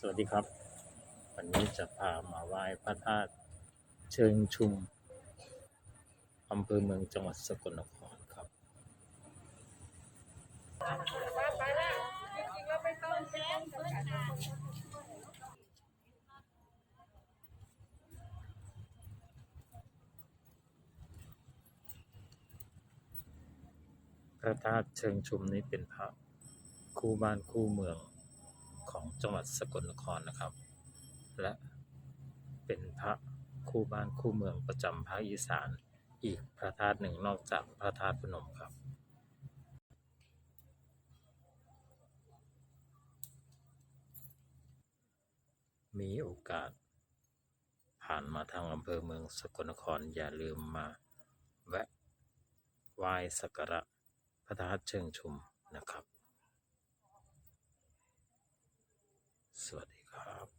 สวัสดีครับ วันนี้จะพามาไหว้พระธาตุเชิงชุมอำเภอเมืองจังหวัดสกลนครครับไปแล้วจริงๆแล้วไม่ต้องไม่ต้องสถานพระธาตุเชิงชุมนี้เป็นพระคู่บ้านคู่เมือง ของจังหวัดสกลนครนะครับ และเป็นพระคู่บ้านคู่เมืองประจำภาคอีสาน อีกพระธาตุหนึ่งนอกจากพระธาตุพนมครับมีโอกาส ผ่านมาทางอำเภอเมืองสกลนครอย่าลืมมา แวะไหว้สักการะพระธาตุเชิงชุมนะครับ สวัสดีครับ